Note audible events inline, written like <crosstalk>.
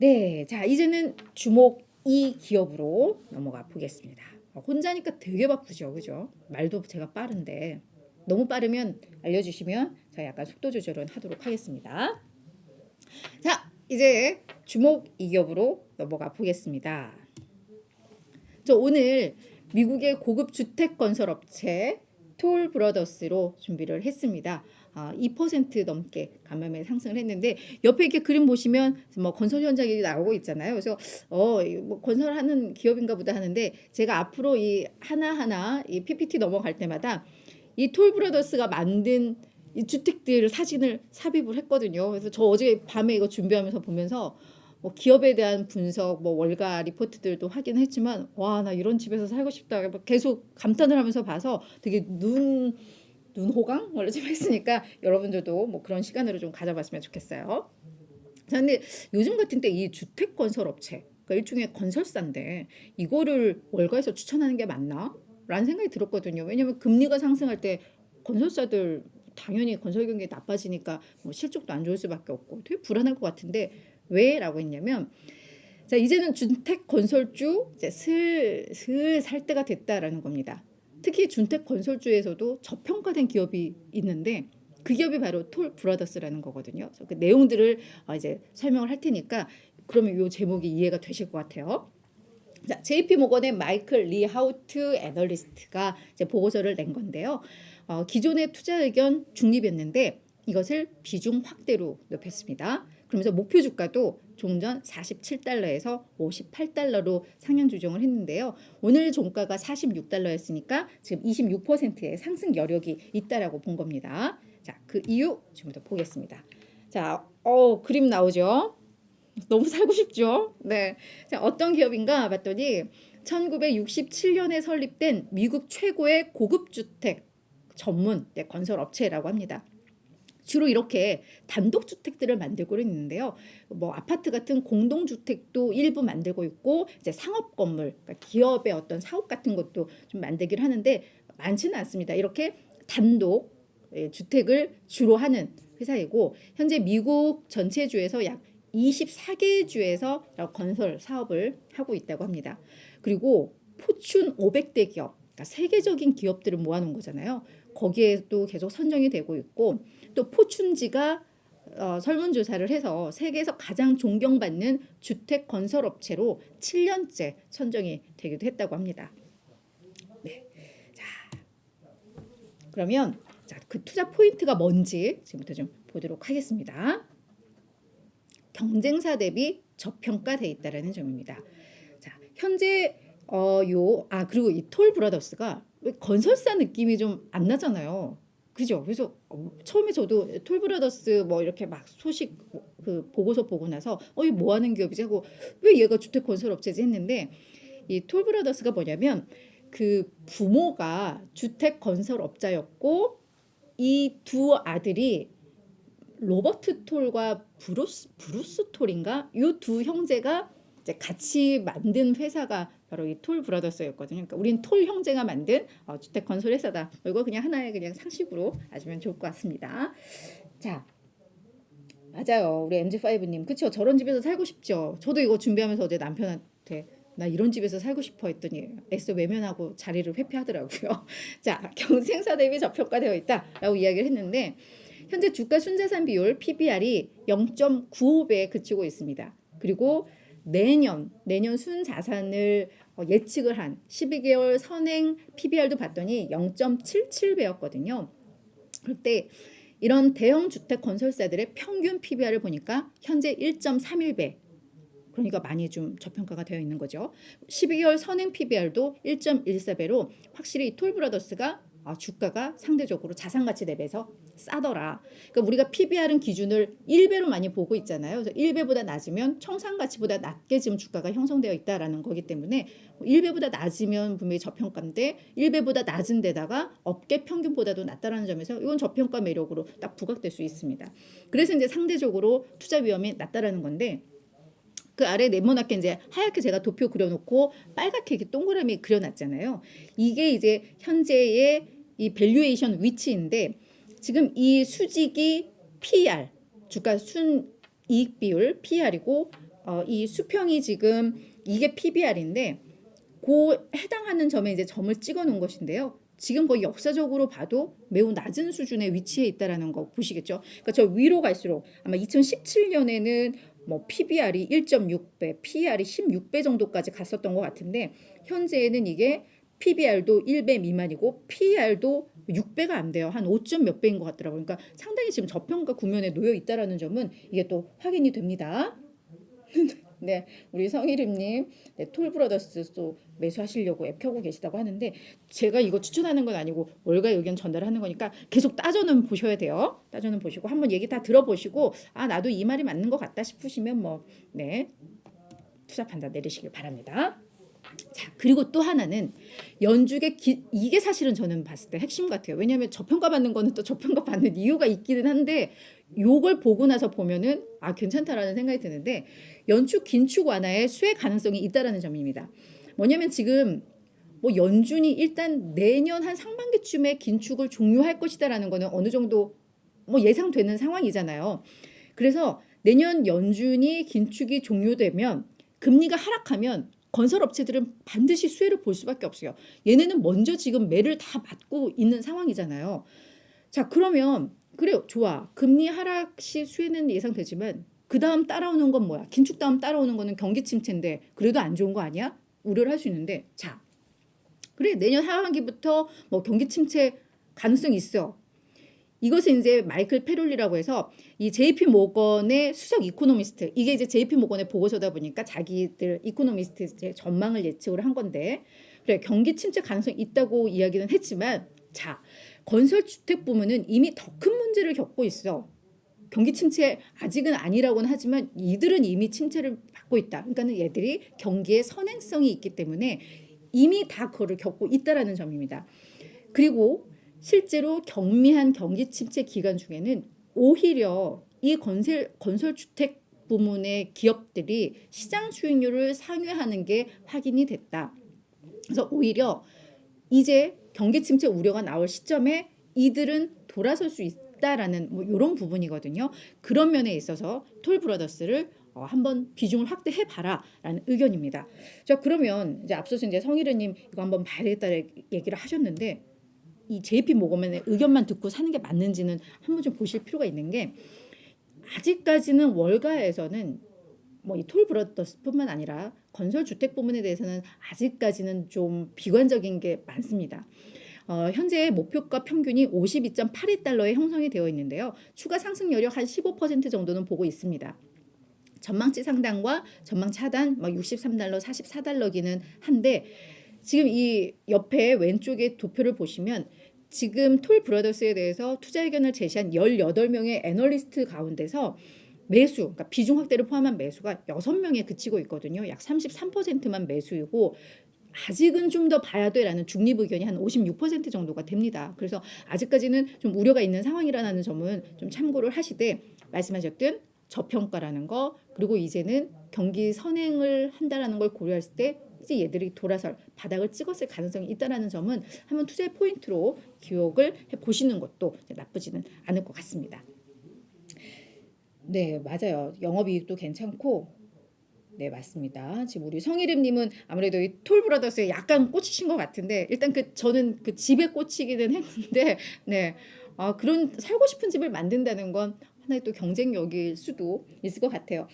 네, 자 이제는 주목 이 기업으로 넘어가 보겠습니다. 어, 혼자니까 되게 바쁘죠, 그죠? 말도 제가 빠른데 너무 빠르면 알려주시면 제가 약간 속도 조절은 하도록 하겠습니다. 자, 이제 주목 이 기업으로 넘어가 보겠습니다. 저 오늘 미국의 고급 주택 건설 업체 톨 브라더스로 준비를 했습니다. 아, 2% 넘게 감염에 상승을 했는데 옆에 이렇게 그림 보시면 뭐 건설 현장이 나오고 있잖아요. 그래서 어, 뭐 건설하는 기업인가 보다 하는데 제가 앞으로 이 하나하나 이 PPT 넘어갈 때마다 이 톨 브라더스가 만든 이 주택들 사진을 삽입을 했거든요. 그래서 저 어제 밤에 이거 준비하면서 보면서 뭐 기업에 대한 분석, 뭐 월가 리포트들도 확인했지만 와 나 이런 집에서 살고 싶다. 계속 감탄을 하면서 봐서 되게 눈 눈호강 원래 좀 했으니까 여러분들도 뭐 그런 시간으로 좀 가져봤으면 좋겠어요. 자, 근데 요즘 같은 때 이 주택 건설 업체, 그러니까 일종의 건설사인데 이거를 월가에서 추천하는 게 맞나? 라는 생각이 들었거든요. 왜냐면 금리가 상승할 때 건설사들 당연히 건설 경기 나빠지니까 뭐 실적도 안 좋을 수밖에 없고 되게 불안할 것 같은데 왜라고 했냐면 자 이제는 주택 건설주 이제 슬슬 살 때가 됐다라는 겁니다. 특히 주택 건설주에서도 저평가된 기업이 있는데 그 기업이 바로 톨 브라더스라는 거거든요. 그 내용들을 어, 이제 설명을 할 테니까 그러면 이 제목이 이해가 되실 것 같아요. 자, JP 모건의 마이클 리 하우트 애널리스트가 이제 보고서를 낸 건데요. 어, 기존의 투자 의견 중립이었는데 이것을 비중 확대로 높였습니다. 그러면서 목표 주가도 종전 47달러에서 58달러로 상향 조정을 했는데요. 오늘 종가가 46달러였으니까 지금 26%의 상승 여력이 있다라고 본 겁니다. 자, 그 이유 지금부터 보겠습니다. 자, 어, 그림 나오죠? 너무 살고 싶죠? 네. 자, 어떤 기업인가 봤더니 1967년에 설립된 미국 최고의 고급 주택 전문 네, 건설 업체라고 합니다. 주로 이렇게 단독 주택들을 만들고 있는데요. 뭐 아파트 같은 공동 주택도 일부 만들고 있고 이제 상업 건물, 그러니까 기업의 어떤 사업 같은 것도 좀 만들기를 하는데 많지는 않습니다. 이렇게 단독 예, 주택을 주로 하는 회사이고 현재 미국 전체 주에서 약 24개 주에서 건설 사업을 하고 있다고 합니다. 그리고 포춘 500대 기업, 그러니까 세계적인 기업들을 모아놓은 거잖아요. 거기에도 계속 선정이 되고 있고 또 포춘지가 어, 설문조사를 해서 세계에서 가장 존경받는 주택 건설 업체로 7년째 선정이 되기도 했다고 합니다. 네. 자, 그러면 자, 그 투자 포인트가 뭔지 지금부터 좀 보도록 하겠습니다. 경쟁사 대비 저평가돼 있다라는 점입니다. 자, 현재 어, 요, 아, 그리고 이 톨 브라더스가 왜 건설사 느낌이 좀 안 나잖아요. 그죠? 그래서 어, 처음에 저도 톨 브라더스 뭐 이렇게 막 소식 그 보고서 보고 나서 어, 이 뭐 하는 기업이지 하고 왜 얘가 주택 건설 업체지 했는데 이 톨 브라더스가 뭐냐면 그 부모가 주택 건설 업자였고 이 두 아들이 로버트 톨과 브루스 브루스 톨인가 이 두 형제가 이제 같이 만든 회사가 바로 이 톨 브라더스였거든요. 그러니까 우린 톨 형제가 만든 어, 주택 건설 회사다. 이거 그냥 하나의 그냥 상식으로 아시면 좋을 것 같습니다. 자, 맞아요. 우리 MG5님. 그쵸? 저런 집에서 살고 싶죠. 저도 이거 준비하면서 어제 남편한테 나 이런 집에서 살고 싶어 했더니 애써 외면하고 자리를 회피하더라고요. <laughs> 자, 경쟁사 대비 저평가되어 있다라고 이야기를 했는데 현재 주가 순자산 비율 PBR이 0.95배에 그치고 있습니다. 그리고 내년 내년 순자산을 어, 예측을 한 12개월 선행 PBR도 봤더니 0.77배였거든요. 그때 이런 대형 주택 건설사들의 평균 PBR을 보니까 현재 1.31배. 그러니까 많이 좀 저평가가 되어 있는 거죠. 12개월 선행 PBR도 1.14배로 확실히 톨브라더스가 아, 주가가 상대적으로 자산 가치 대비해서 싸더라. 그러니까 우리가 PBR은 기준을 1배로 많이 보고 있잖아요. 그래서 1배보다 낮으면 청산 가치보다 낮게 지금 주가가 형성되어 있다라는 거기 때문에 1배보다 낮으면 분명히 저평가인데 1배보다 낮은 데다가 업계 평균보다도 낮다라는 점에서 이건 저평가 매력으로 딱 부각될 수 있습니다. 그래서 이제 상대적으로 투자 위험이 낮다라는 건데 그 아래 네모나게 이제 하얗게 제가 도표 그려놓고 빨갛게 이렇게 동그라미 그려놨잖아요. 이게 이제 현재의 이 밸류에이션 위치인데 지금 이 수직이 PR 주가 순 이익 비율 PR이고 어, 이 수평이 지금 이게 PBR인데 그 해당하는 점에 이제 점을 찍어 놓은 것인데요. 지금 거의 역사적으로 봐도 매우 낮은 수준에 위치해 있다라는 거 보시겠죠. 그러니까 저 위로 갈수록 아마 2017년에는 뭐 PBR이 1.6배, PER이 16배 정도까지 갔었던 것 같은데 현재는 이게 PBR도 1배 미만이고 PER도 6배가 안 돼요. 한 5점 몇 배인 것 같더라고요. 그러니까 상당히 지금 저평가 구면에 놓여 있다라는 점은 이게 또 확인이 됩니다. <laughs> 네, 우리 성희림님, 네, 톨브라더스 또 매수하시려고 앱 켜고 계시다고 하는데 제가 이거 추천하는 건 아니고 월가 의견 전달하는 거니까 계속 따져는 보셔야 돼요. 따져는 보시고 한번 얘기 다 들어보시고 아 나도 이 말이 맞는 것 같다 싶으시면 뭐 네 투자 판단 내리시길 바랍니다. 자 그리고 또 하나는 연죽의 기, 이게 사실은 저는 봤을 때 핵심 같아요. 왜냐하면 저평가 받는 거는 또 저평가 받는 이유가 있기는 한데 요걸 보고 나서 보면은 아 괜찮다라는 생각이 드는데 연축 긴축 완화에 수혜 가능성이 있다라는 점입니다. 뭐냐면 지금 뭐 연준이 일단 내년 한 상반기쯤에 긴축을 종료할 것이다라는 거는 어느 정도 뭐 예상되는 상황이잖아요. 그래서 내년 연준이 긴축이 종료되면 금리가 하락하면 건설 업체들은 반드시 수혜를 볼 수밖에 없어요. 얘네는 먼저 지금 매를 다 맞고 있는 상황이잖아요. 자, 그러면 그래요. 좋아. 금리 하락 시 수혜는 예상되지만 그 다음 따라오는 건 뭐야? 긴축 다음 따라오는 거는 경기 침체인데 그래도 안 좋은 거 아니야? 우려를 할 수 있는데 자, 그래 내년 하반기부터 뭐 경기 침체 가능성 이 있어. 이것은 이제 마이클 페롤리라고 해서 이 JP 모건의 수석 이코노미스트 이게 이제 JP 모건의 보고서다 보니까 자기들 이코노미스트 전망을 예측을 한 건데 그래 경기 침체 가능성 이 있다고 이야기는 했지만 자 건설 주택 부문은 이미 더 큰 문제를 겪고 있어. 경기 침체 아직은 아니라고는 하지만 이들은 이미 침체를 받고 있다. 그러니까는 얘들이 경기에 선행성이 있기 때문에 이미 다 그거를 겪고 있다라는 점입니다. 그리고 실제로 경미한 경기 침체 기간 중에는 오히려 이 건설 건설 주택 부문의 기업들이 시장 수익률을 상회하는 게 확인이 됐다. 그래서 오히려 이제 경기 침체 우려가 나올 시점에 이들은 돌아설 수 있다라는 뭐 이런 부분이거든요. 그런 면에 있어서 톨 브라더스를 어, 한번 비중을 확대해 봐라라는 의견입니다. 자 그러면 이제 앞서서 이제 성희르님 이거 한번 봐야 되겠다 얘기를 하셨는데 이 JP 모건의 의견만 듣고 사는 게 맞는지는 한번 좀 보실 필요가 있는 게 아직까지는 월가에서는 뭐이 톨브라더스뿐만 아니라 건설 주택 부문에 대해서는 아직까지는 좀 비관적인 게 많습니다. 어, 현재 목표가 평균이 52.82달러에 형성이 되어 있는데요. 추가 상승 여력 한 15% 정도는 보고 있습니다. 전망치 상단과 전망치 하단 뭐 63달러, 44달러기는 한데 지금 이 옆에 왼쪽에 도표를 보시면 지금 톨 브라더스에 대해서 투자 의견을 제시한 18명의 애널리스트 가운데서 매수, 그러니까 비중 확대를 포함한 매수가 6명에 그치고 있거든요. 약 33%만 매수이고 아직은 좀 더 봐야 돼라는 중립 의견이 한 56% 정도가 됩니다. 그래서 아직까지는 좀 우려가 있는 상황이라는 점은 좀 참고를 하시되 말씀하셨던 저평가라는 거 그리고 이제는 경기 선행을 한다라는 걸 고려했을 때 이제 얘들이 돌아설 바닥을 찍었을 가능성이 있다라는 점은 한번 투자의 포인트로 기억을 해 보시는 것도 나쁘지는 않을 것 같습니다. 네, 맞아요. 영업이익도 괜찮고 네, 맞습니다. 지금 우리 성희림님은 아무래도 이 톨브라더스에 약간 꽂히신 것 같은데 일단 그 저는 그 집에 꽂히기는 했는데 <laughs> 네, 아, 그런 살고 싶은 집을 만든다는 건 하나의 또 경쟁력일 수도 있을 것 같아요.